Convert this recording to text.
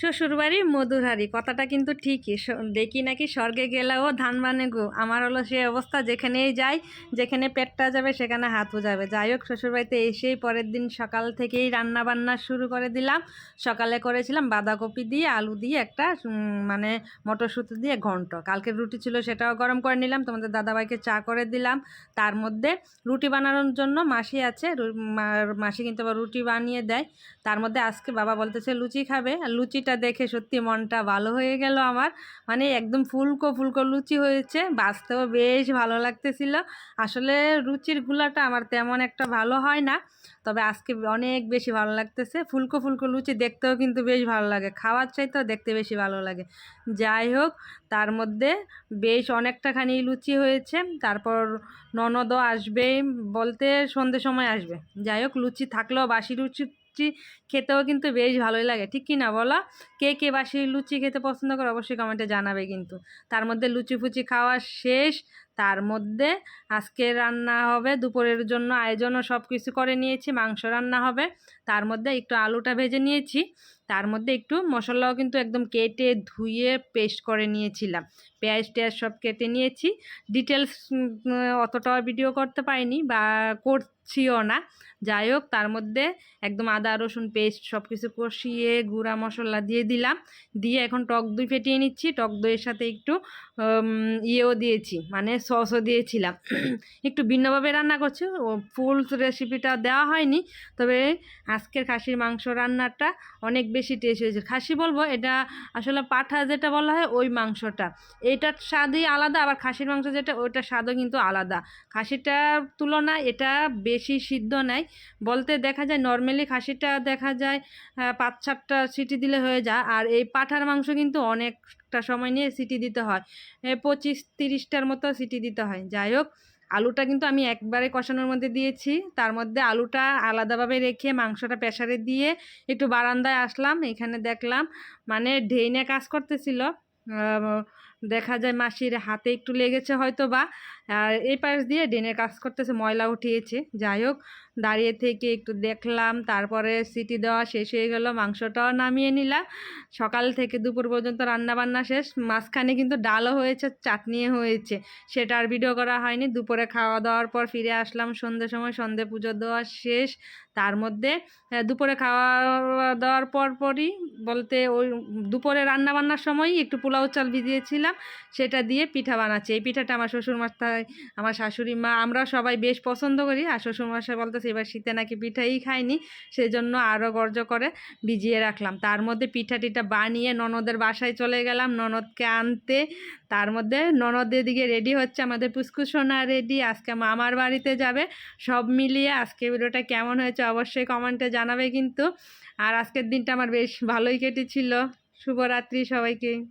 শ্বশুরবাড়ি মধুরহারি, কথাটা কিন্তু ঠিকই। দেখি নাকি স্বর্গে গেলেও ধান মানে গো। আমার হলো সেই অবস্থা, যেখানেই যাই, যেখানে পেটটা যাবে সেখানে হাতও যাবে। যাই হোক, শ্বশুরবাড়িতে এসেই পরের দিন সকাল থেকেই রান্না বান্না শুরু করে দিলাম। সকালে করেছিলাম বাঁধাকপি দিয়ে, আলু দিয়ে একটা মানে মটরশুঁটি দিয়ে ঘন্ট। কালকের রুটি ছিল সেটাও গরম করে নিলাম, তোমাদের দাদাভাইকে চা করে দিলাম। তার মধ্যে রুটি বানানোর জন্য মাসি আছে মাসি কিন্তু আবার রুটি বানিয়ে দেয়। তার মধ্যে আজকে বাবা বলতেছে, লুচি খাবে? আর লুচিটা দেখে সত্যি মনটা ভালো হয়ে গেল আমার। মানে একদম ফুলকো ফুলকো লুচি হয়েছে, বাঁচতেও বেশ ভালো লাগতেছিল। আসলে রুচির গুলাটা আমার তেমন একটা ভালো হয় না, তবে আজকে অনেক বেশি ভালো লাগতেছে। ফুলকো ফুলকো লুচি দেখতেও কিন্তু বেশ ভালো লাগে, খাওয়ার চাইতেও দেখতে বেশি ভালো লাগে। যাই হোক, তার মধ্যে বেশ অনেকটাখানি লুচি হয়েছে, তারপর ননদও আসবে বলতে সন্ধে সময় আসবে। যাই হোক, লুচি থাকলেও বাসি লুচি খেতেও কিন্তু বেশ ভালোই লাগে। ঠিক কি না বলো? কে কে বাসি লুচি খেতে পছন্দ করে অবশ্যই কমেন্টে জানাবে কিন্তু। তার মধ্যে লুচি ফুচি খাওয়া শেষ। তার মধ্যে আজকে রান্না হবে, দুপুরের জন্য আয়োজনও সব কিছু করে নিয়েছি, মাংস রান্না হবে। তার মধ্যে একটু আলুটা ভেজে নিয়েছি। তার মধ্যে একটু মশলাও কিন্তু একদম কেটে ধুয়ে পেস্ট করে নিয়েছিলাম। পেঁয়াজ টেয়াজ সব কেটে নিয়েছি। ডিটেলস অতটাও ভিডিও করতে পারিনি বা করছিও না। যাই হোক, তার মধ্যে একদম আদা, রসুন পেস্ট সব কিছু কষিয়ে গুঁড়া মশলা দিয়ে দিলাম। দিয়ে এখন টক দই ফেটিয়ে নিচ্ছি। টক দইয়ের সাথে একটু ইয়েও দিয়েছি। মানে সসও দিয়েছিলাম। একটু ভিন্নভাবে রান্না করছি, ও ফুল রেসিপিটা দেওয়া হয়নি, তবে আজকের খাসির মাংস রান্নাটা অনেক বেশি টেস্ট হয়েছে। খাসি বলব, এটা আসলে পাঠা যেটা বলা হয়, ওই মাংসটা। এটার স্বাদই আলাদা, আবার খাসির মাংস যেটা, ওইটার স্বাদও কিন্তু আলাদা। খাসিটার তুলনায় এটা বেশি সিদ্ধ নেয় বলতে দেখা যায় নর্মালি খাসিটা দেখা যায় পাঁচ সাতটা সিটি দিলে হয়ে যায়, আর এই পাঠার মাংস কিন্তু অনেকটা সময় নিয়ে সিটি দিতে হয়। পঁচিশ তিরিশটার মতো সিটি দিতে হয়। যাই হোক, আলুটা কিন্তু আমি একবারে কষানোর মধ্যে দিয়েছি। তার মধ্যে আলুটা আলাদাভাবে রেখে মাংসটা প্রেশারে দিয়ে একটু বারান্দায় আসলাম। এখানে দেখলাম মানে ঢেইনে কাজ করতেছিল। দেখা যায় মাসির হাতে একটু লেগেছে হয়তো বা আর এই পাশ দিয়ে ডেনে কাজ করতেছে, ময়লা উঠিয়েছে। যাই হোক, দাঁড়িয়ে থেকে একটু দেখলাম, তারপরে সিটি দেওয়া শেষ হয়ে গেল, মাংসটাও নামিয়ে নিলাম। সকাল থেকে দুপুর পর্যন্ত রান্নাবান্না শেষ, মাঝখানে কিন্তু ডালও হয়েছে চাটনি হয়েছে। সেটা আর ভিডিও করা হয়নি। দুপুরে খাওয়া দাওয়ার পর ফিরে আসলাম, সন্ধ্যে সময় সন্ধে পুজো দেওয়া শেষ। তার মধ্যে দুপুরে খাওয়া দাওয়ার পর পরই বলতে ওই দুপুরে রান্না বান্নার সময়ই একটু পোলাও চাল ভিজিয়েছিলাম। সেটা দিয়ে পিঠা বানাচ্ছি। এই পিঠাটা আমার শ্বশুর মাথায় আমার শাশুড়ি মা আমরা সবাই বেশ পছন্দ করি। আর শ্বশুর মশাই বলতেছে, এবার শীতে নাকি পিঠাই খাইনি। সেই জন্য আরও গর্জ করে ভিজিয়ে রাখলাম। তার মধ্যে পিঠা টিঠা বানিয়ে ননদের বাসায় চলে গেলাম। ননদকে আনতে, তার মধ্যে ননদের দিকে রেডি হচ্ছে, আমাদের পুষ্কুসোনা রেডি। আজকে মামার বাড়িতে যাবে। সব মিলিয়ে আজকে ভিডিওটা কেমন হয়েছে অবশ্যই কমেন্টে জানাবে কিন্তু। আর আজকের দিনটা আমার বেশ ভালোই কেটেছিল। শুভরাত্রি সবাইকে।